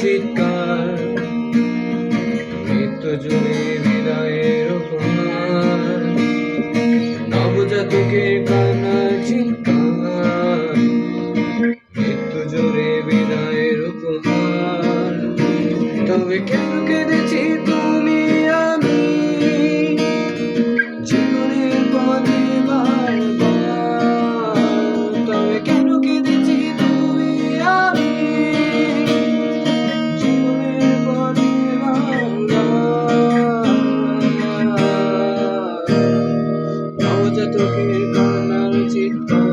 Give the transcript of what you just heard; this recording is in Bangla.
চিৎকার। নিত্য জুড়ে হৃদয়ের উপমার নবজাতকে কান্না চিৎকার। নিত্য জোরে বিদায়ের উপহার। তবে কেন কেঁদেছি তুমি আমি? জীবনের পথে বারবার। তবে কেন কেঁদে তোকে কানার চিৎকার